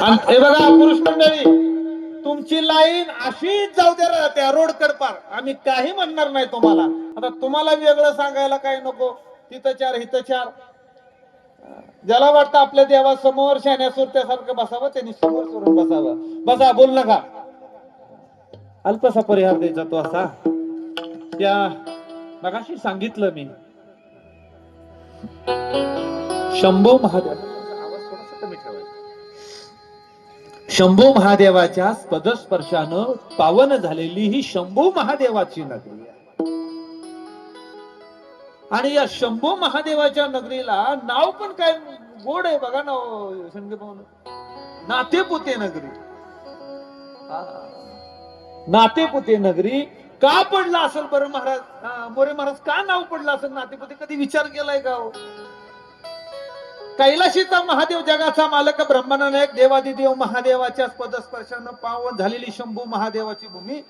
आणि हे बघा पुरुष मंडळी तुमची लाईन अशीच जाऊ द्या त्या रोड पार. आम्ही काही म्हणणार नाही तुम्हाला. आता तुम्हाला वेगळं सांगायला काही नको. तिथं चार चार. ज्याला वाटतं आपल्या देवासमोर शाण्या सुरत्यासारखं बसावं त्यांनी समोर करून बसावं. बसा बोल नका. अल्पसा परिहार द्यायचा तो असा. त्या मगाशी सांगितलं मी. शंभो महादेव. आवाज थोडासा कमी ठेवायचा. शंभू महादेवाच्या पदस्पर्शानं पावन झालेली ही शंभू महादेवाची नगरी आहे. आणि या शंभू महादेवाच्या नगरीला नाव पण काय गोड आहे बघा ना हो, नातेपुते नगरी. नातेपुते नगरी. का पडला असेल बरं महाराज? हा, मोरे महाराज का नाव पडलं असेल नातेपुते? कधी विचार केलाय का हो? कैलाशीचा महादेव जगाचा मालक ब्रह्मानायक देवादिदेव महादेवाच्या पदस्पर्शानं पावन झालेली शंभू महादेवाची भूमी.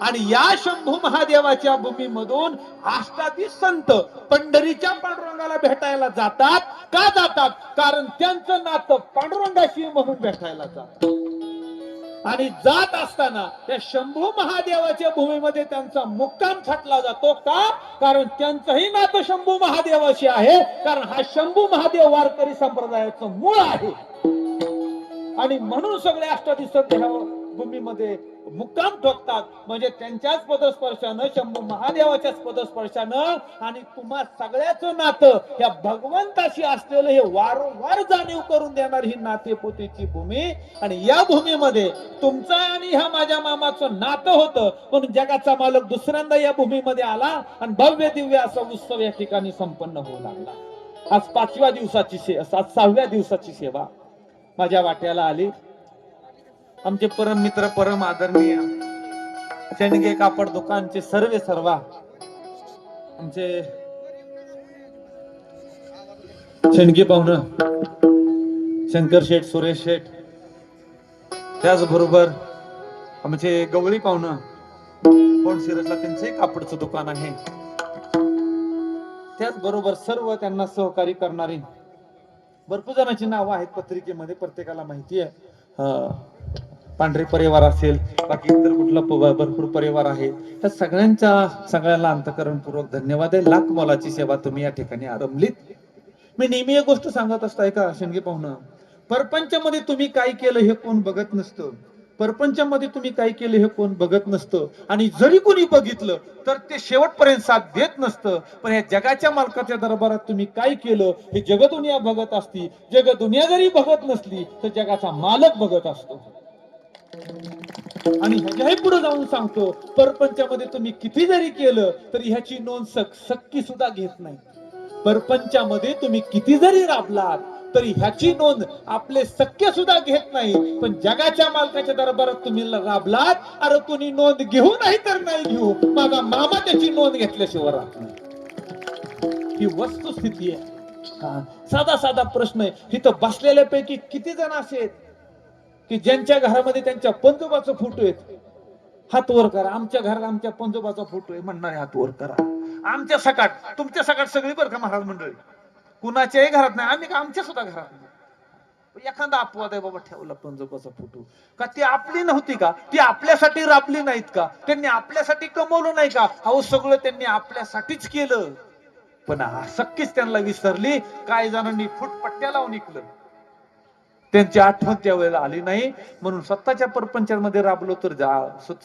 आणि या शंभू महादेवाच्या भूमीमधून आष्टादी संत पंढरीच्या पांडुरंगाला भेटायला जातात. का जातात? कारण त्यांचं नातं पांडुरंगाशी म्हणून भेटायला जातात आणि जात असताना त्या शंभू महादेवाच्या भूमीमध्ये त्यांचा मुक्काम छाटला जातो का? कारण त्यांचंही नातं शंभू महादेवाशी आहे. कारण हा शंभू महादेव वारकरी संप्रदायाचं मूळ आहे. आणि म्हणून सगळे अष्टाधी ह्या भूमीमध्ये मुक्काम ठोकतात. म्हणजे त्यांच्याच पदस्पर्शानं शंभू महादेवाच्याच पदस्पर्शानं आणि तुम्हा सगळ्याचं नातं या भगवंताशी असलेलं हे वारंवार जाणीव करून देणार ही नातेपोतीची भूमी. आणि या भूमीमध्ये तुमचं आणि ह्या माझ्या मामाचं नातं होतं पण जगाचा मालक दुसऱ्यांदा या भूमीमध्ये आला आणि भव्य दिव्य असा उत्सव या ठिकाणी संपन्न होऊ लागला. आज पाचव्या दिवसाची सेवा आज सहाव्या दिवसाची सेवा माझ्या वाट्याला आली. आमचे परम मित्र परम आदरणीय शेंडगे कापड दुकानचे सर्वे सर्वा आमचे शेंडगे पाहुणं शंकर शेठ सुरेश शेठ त्याचबरोबर आमचे गवळी पाहुणं कोण सिरजला त्यांचे कापडचं दुकान आहे. त्याचबरोबर सर्व त्यांना सहकार्य करणारी भरपूर जणांची नावं आहेत पत्रिकेमध्ये प्रत्येकाला माहिती आहे. अं, पांढरे परिवार असेल बाकी इतर कुठला भरपूर परिवार आहे त्या सगळ्यांच्या सगळ्यांना अंतकरणपूर्वक धन्यवाद आहे. लाख मोलाची सेवा तुम्ही या ठिकाणी आरंभलीत. मी नेहमी एक गोष्ट सांगत असताय का शेंडगे पाहुणं. परपंचामध्ये तुम्ही काय केलं हे कोण बघत नसतं. परपंचामध्ये तुम्ही काय केलं हे कोण बघत नसतं. आणि जरी कोणी बघितलं तर ते शेवटपर्यंत साथ देत नसतं. पण या जगाच्या मालकाच्या दरबारात तुम्ही काय केलं हे जगदुनिया बघत असती. जगदुनिया जरी बघत नसली तर जगाचा मालक बघत असतो. आणि ह्याच्याही पुढे जाऊन सांगतो परपंचामध्ये तुम्ही किती जरी केलं तरी ह्याची नोंद सक सक्की सुद्धा घेत नाही. परपंचामध्ये तुम्ही किती जरी राबलात तरी ह्याची नोंद आपले सख्य सुद्धा घेत नाही. पण जगाच्या मालकाच्या दरबारात तुम्ही राबलात अरे कोणी नोंद घेऊ नाही तर नाही घेऊ. माझा मामा त्याची नोंद घेतल्याशिवाय राहत नाही. ही वस्तुस्थिती आहे. साधा साधा प्रश्न आहे. इथं बसलेल्यापैकी किती जण असेल की ज्यांच्या घरामध्ये त्यांच्या पंजोबाचा फोटो आहेत हात वर करा. आमच्या घरात आमच्या पंजोबाचा फोटो आहे म्हणणारे हात वर करा. आमच्या सकाट तुमच्या सकाट सगळी बरं का महाराज मंडळी? कुणाच्याही घरात नाही. आम्ही का आमच्या सुद्धा घरात नाही? एखादा अपवाद आहे बाबा ठेवला पंजोबाचा फोटो. का ती आपली नव्हती का? ती आपल्यासाठी राबली नाहीत का? त्यांनी आपल्यासाठी कमवलं नाही का? अहो सगळं त्यांनी आपल्यासाठीच केलं. पण सक्कीच त्यांना विसरली. काय जणांनी फुटपट्ट्या लावून निघलं त्यांची आठवण त्यावेळेला आली नाही. म्हणून स्वतःच्या परपंचामध्ये राबलो तर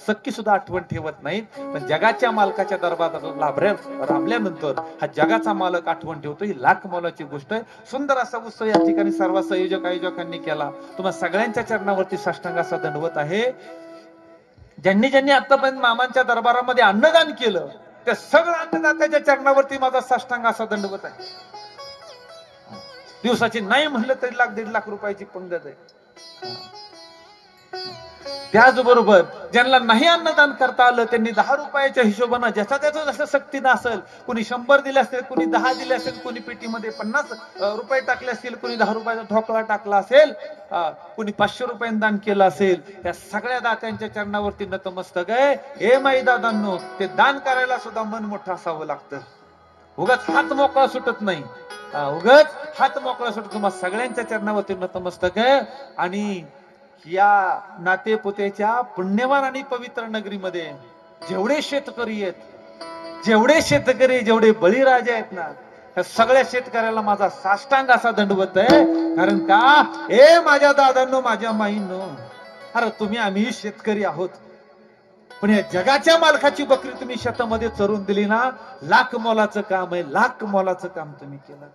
सक्की सुद्धा आठवण ठेवत नाहीत. पण जगाच्या मालकाच्या दरबारात लाभऱ्या राबल्यानंतर हा जगाचा मालक आठवण ठेवतो. ही लाख मोलाची गोष्ट आहे. सुंदर असा उत्सव या ठिकाणी सर्व संयोजक आयोजकांनी केला. तुम्हाला सगळ्यांच्या चरणावरती साष्टांग असा दंडवत आहे. ज्यांनी ज्यांनी आतापर्यंत मामांच्या दरबारामध्ये अन्नदान केलं त्या सगळ्या अन्नदात्याच्या चरणावरती माझा साष्टांग असा दंडवत आहे. दिवसाची नाही म्हणलं तरी लाख दीड लाख रुपयाची पंगत आहे. त्याचबरोबर ज्यांना नाही अन्नदान करता आलं त्यांनी दहा रुपयाच्या हिशोबानं ज्याचा त्याचा जसं सक्तीनं असेल कोणी शंभर दिले असतील कोणी दहा दिले असेल कोणी पेटीमध्ये पन्नास रुपये टाकले असतील कोणी दहा रुपयाचा ठोकळा टाकला असेल कुणी कोणी पाचशे रुपयांनी दान केलं असेल त्या सगळ्या दात्यांच्या चरणावरती नतमस्तक आहे. हे माई दादांनो ते दान करायला सुद्धा मन मोठं असावं लागतं. उगाच हात मोकळा सुटत नाही. उगाच हात मोकळा सोड तुम्हा सगळ्यांच्या चरणावरती नतमस्तक आहे. आणि या नाते पुतेच्या पुण्यवान आणि पवित्र नगरीमध्ये जेवढे शेतकरी आहेत जेवढे शेतकरी जेवढे बळीराजे आहेत ना त्या सगळ्या शेतकऱ्याला माझा साष्टांग असा दंडवत आहे. कारण का? ए माझ्या दादांनो माझ्या माईंनो अरे तुम्ही आम्ही शेतकरी आहोत. पण या जगाच्या मालकाची बकरी तुम्ही शेतामध्ये चरून दिली ना लाख मोलाचं काम आहे लाख मोलाचं काम तुम्ही केलं.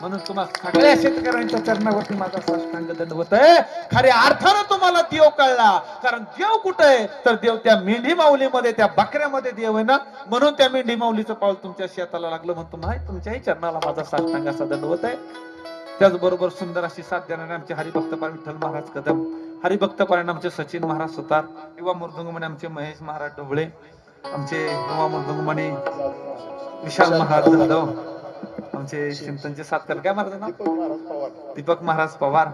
म्हणून तुम्हाला सगळ्या शेतकऱ्यांच्या चरणावरती माझा साष्टांग दंडवत आहे खऱ्या अर्थानं तुम्हाला देव कळला. कारण देव कुठं आहे? तर देव त्या मेंढी माऊलीमध्ये त्या बकऱ्यामध्ये देव आहे ना? म्हणून त्या मेंढी माऊलीचं पाऊल तुमच्या शेताला लागलं म्हणतो माहिती तुमच्याही चरणाला माझा साष्टांग असा दंडवत आहे त्याचबरोबर सुंदर अशी साथ देणारे आमचे हरिभक्तपाल विठ्ठल महाराज कदम हरिभक्तपारायण आमचे सचिन महाराज सुतार युवा मृदुंगमणे आमचे महेश महाराज ढोबळे आमचे युवा मृदुंगमणे विशाल महाराज धंदव आमचे चिंतनचे सातकर काय महाराज नाव दीपक महाराज पवार.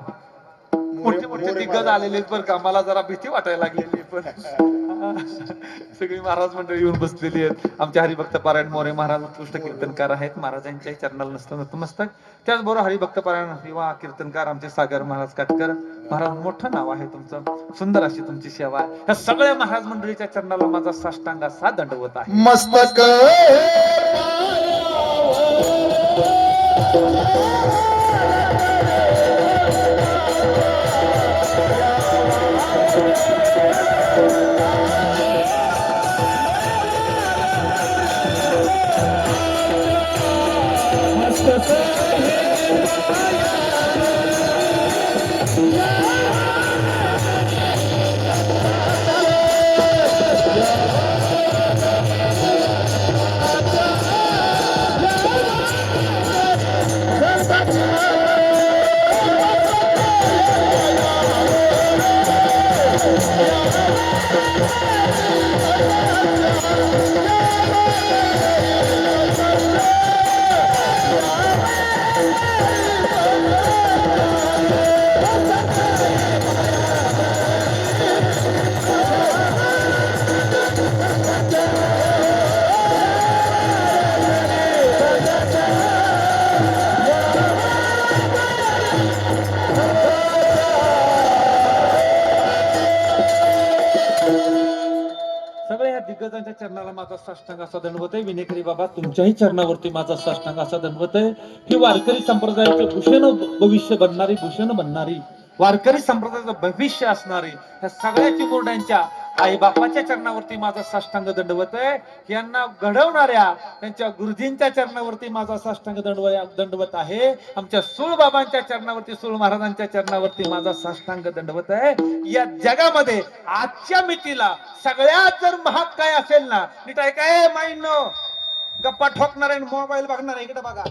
मोठे मोठे दिग्गज आलेले बरं का मला जरा भीती वाटायला लागलेली पण. सगळी महाराज मंडळी येऊन बसलेली आहेत. आमचे हरिभक्त पारायण मोरे महाराज उत्कृष्ट कीर्तनकार आहेत. महाराजांच्याही चरणाला नसतं नतमस्तक. त्याचबरोबर हरिभक्त पारायण युवा कीर्तनकार आमचे सागर महाराज काटकर. महाराज मोठं नाव आहे तुमचं. सुंदर अशी तुमची सेवा आहे. ह्या सगळ्या महाराज मंडळीच्या चरणाला माझा साष्टांग असा दंडवत आहे. मस्तक. सगळ्या दिग्गजांच्या चरणाला माझा साष्टांग असा दणवत आहे विनेकरी बाबा तुमच्याही चरणावरती माझा साष्टांग असा दणवत आहे ही वारकरी संप्रदायाचे भूषण भविष्य बनणारी भूषण बनणारी वारकरी संप्रदायाचं भविष्य असणारी ह्या सगळ्या चिमुरड्यांच्या आई बापाच्या चरणावरती माझा साष्टांग दंडवत आहे. यांना घडवणाऱ्या त्यांच्या गुरुजींच्या चरणावरती माझा साष्टांग दंडवत दंडवत आहे. आमच्या सुळ बाबांच्या चरणावरती सुळ महाराजांच्या चरणावरती माझा साष्टांग दंडवत आहे. या जगामध्ये आजच्या मितीला सगळ्यात जर महाग काय असेल ना नीट आहे काय माईनो गप्पा ठोकणार आहे मोबाईल बघणार आहे इकडे बघा.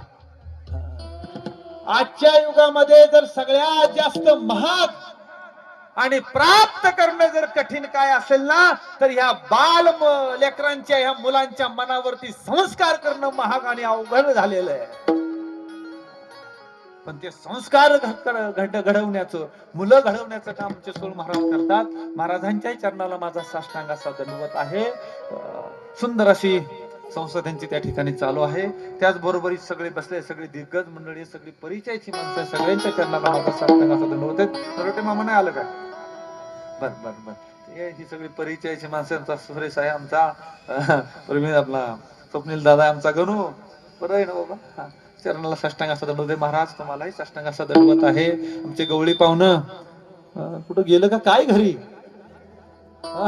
आजच्या युगामध्ये जर सगळ्यात जास्त महाग आणि प्राप्त करणं जर कठीण काय असेल ना तर ह्या बाल लेकरांच्या ह्या मुलांच्या मनावरती संस्कार करणं महाग आणि अवघड झालेलं आहे. पण ते संस्कार घड घडवण्याचं मुलं घडवण्याचं काम सोळ महाराज करतात. महाराजांच्याही चरणाला माझा साष्टांग असा दंडवत आहे. सुंदर अशी संसदांची त्या ठिकाणी चालू आहे. त्याचबरोबर ही सगळे बसले सगळे दिग्गज मंडळी सगळी परिचयाची माणसं सगळ्यांच्या चरणाला माझा साष्टांग असा दंडवत मामा नाही आलं काय बर बर बर. ही सगळी परिचयाची माणसं आमचा सुरेश आहे आमचा. प्रवीण आपला स्वप्नील दादा आमचा गणू. बरं आहे ना बाबा? चरणाला साष्टांग असा दंडवत आहे महाराज तुम्हालाही साष्टांग असा दंडवत आहे. आमचे गवळी पाहुणं. कुठं गेलं का? काय घरी? हा,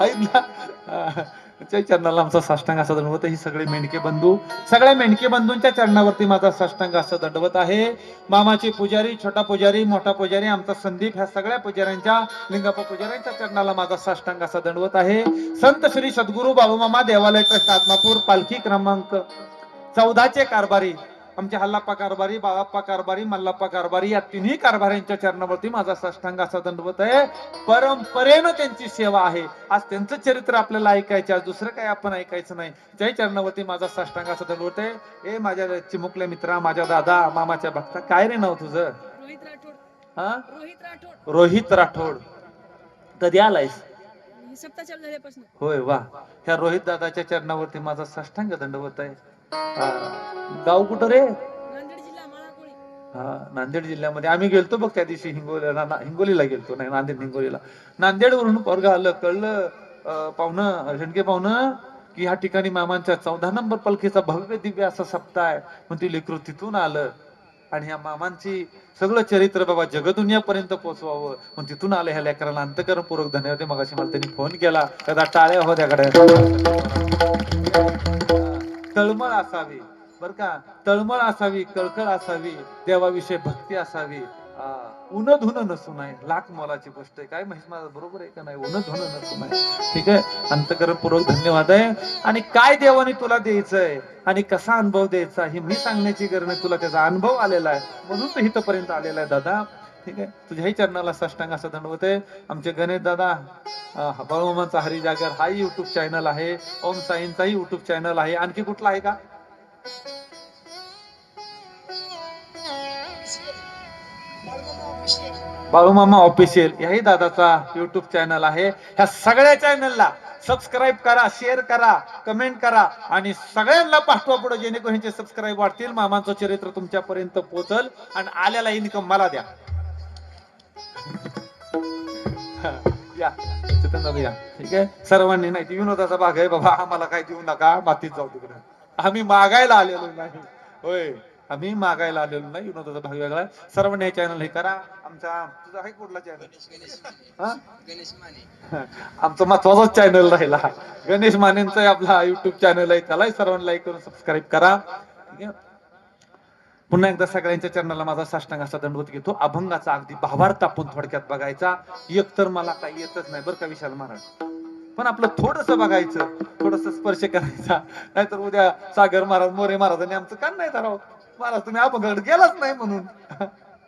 आहेत ना. हा. चरणाला आमचा साष्टांग असा दंडवत आहे ही सगळे मेंढके बंधू सगळ्या मेंढके बंधूंच्या चरणावरती माझा साष्टांग असा दंडवत आहे मामाचे पुजारी छोटा पुजारी मोठा पुजारी आमचा संदीप ह्या सगळ्या पुजाऱ्यांच्या लिंगाप्पा पुजाऱ्यांच्या चरणाला माझा साष्टांग असा दंडवत आहे संत श्री सद्गुरू बाबूमामा देवालय ट्रस्ट आत्मापूर पालखी क्रमांक चौदाचे कारभारी आमचे हल्लाप्पा कारभारी बाळाप्पा कारभारी मल्लाप्पा कारभारी या तिन्ही कारभाऱ्यांच्या चरणावरती माझा साष्टांग असा दंडवत आहे. परंपरेनं त्यांची सेवा आहे. आज त्यांचं चरित्र आपल्याला ऐकायचं आज दुसरं काही आपण ऐकायचं नाही. त्याही चरणावरती माझा साष्टांग असा दंडवत आहे. ए माझ्या चिमुकल्या मित्रा माझ्या दादा मामाच्या भक्ता काय रे नाव तुझं? रोहित राठोड. हा? रोहित राठोड. रोहित राठोड. कधी आलायस? होय वा. ह्या रोहित दादाच्या चरणावरती माझा साष्टांग दंडवत आहे. हा. गाव कुठं रे? हा नांदेड जिल्ह्यामध्ये. आम्ही गेलतो बघ त्या दिवशी हिंगोलीला हिंगोलीला गेलतो. नाही नांदेड हिंगोलीला. नांदेड वरून पोरग आलं कळलं पाहुणं झणके पाहुणं की ह्या ठिकाणी मामांच्या चौदा नंबर पलखीचा भव्य दिव्य असा सप्ताह आहे. मग ती लेकरू तिथून आलं. आणि ह्या मामांची सगळं चरित्र बाबा जगदुनियापर्यंत पोहोचवावं. मग तिथून आलं ह्या लेकराला अंतकरण पूर्वक धन्यवाद. मग मला त्यांनी फोन केला. कदा टाळ्या होत्या तळमळ असावी. बर का? तळमळ असावी कळकळ असावी देवाविषयी भक्ती असावी. उन धुन नसू नये. लाख मोलाची गोष्ट आहे. काय महिमा बरोबर आहे का नाही? उन धुन नसू नये. ठीक आहे? अंतकरणपूर्वक धन्यवाद आहे. आणि काय देवाने तुला द्यायचंय? आणि कसा अनुभव द्यायचा? हे मी सांगण्याची गरज नाही. तुला त्याचा अनुभव आलेला आहे. म्हणून तो इथपर्यंत आलेला आहे दादा. ठीक आहे? तुझ्याही चरणाला साष्टांग असं दंडवत आहे आमचे गणेश दादा बाळूमामांचा हरी जागर हाही युट्यूब चॅनल आहे. ओम साईंचाही युट्यूब चॅनल आहे. आणखी कुठला आहे का? बाळूमामा ऑफिशियल याही दादाचा युट्यूब चॅनल आहे. ह्या सगळ्या चॅनलला सबस्क्राईब करा शेअर करा कमेंट करा आणि सगळ्यांना पाठवा पुढे जेणेकरून ह्यांचे सबस्क्राईब वाढतील मामांचं चरित्र तुमच्यापर्यंत पोहोचल आणि आलेला इन्कम मला द्या. या चेतन या. ठीक आहे? सर्वांनी नाही ती विनोदाचा भाग आहे बाबा. आम्हाला काय देऊ नका. मातीत जाऊ तिकडे. आम्ही मागायला आलेलो नाही. होय. आम्ही मागायला आलेलो नाही. विनोदाचा भाग वेगळा. सर्वांनी हे चॅनल हे करा. आमचा तुझा आहे कुठला चॅनल आमचा महत्वाचाच चॅनल राहिला. गणेश मानेंचा आपला युट्यूब चॅनल आहे. त्यालाही सर्वांनी लाईक करून सबस्क्राईब करा. पुन्हा एकदा सगळ्यांच्या चरणाला माझा साष्टांग असा दंडवत घेतो अभंगाचा अगदी भावार्थ आपण थोडक्यात बघायचा. एक तर मला काही येतच नाही बरं का विशाल महाराज. पण आपलं थोडस बघायचं थोडस स्पर्श करायचा. नाहीतर उद्या सागर महाराज मोरे महाराजांनी आमचं कान नाही धराव. महाराज तुम्ही अभंगाकडे गेलाच नाही म्हणून.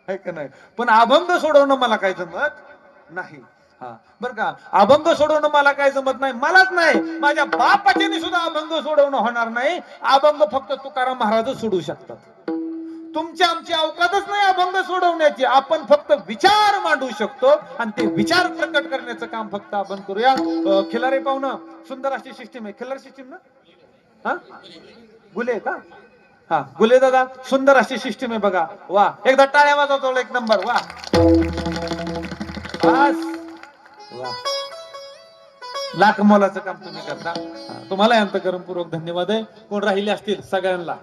आहे का नाही? पण अभंग सोडवणं मला काय जमत नाही. हा. बर का? अभंग सोडवणं मला काय जमत नाही? मलाच नाही. माझ्या बापाच्याने सुद्धा अभंग सोडवणं होणार नाही. अभंग फक्त तुकाराम महाराजच सोडू शकतात. तुमची आमची अवकातच नाही अभंग सोडवण्याची. आपण फक्त विचार मांडू शकतो आणि ते विचार प्रकट करण्याचं काम फक्त आपण करूया. खिलारे पाहुणं सुंदर अशी सिस्टीम आहे. खिलार सिस्टीम ना? हा? गुले का हा? गुले दादा सुंदर अशी सिस्टीम आहे बघा. वा एकदा टाळ्या वाजवतो एक नंबर वा. वा. लाख मोलाचं काम तुम्ही करता. तुम्हाला अंतकरण पूर्वक धन्यवाद आहे. कोण राहिले असतील? सगळ्यांना.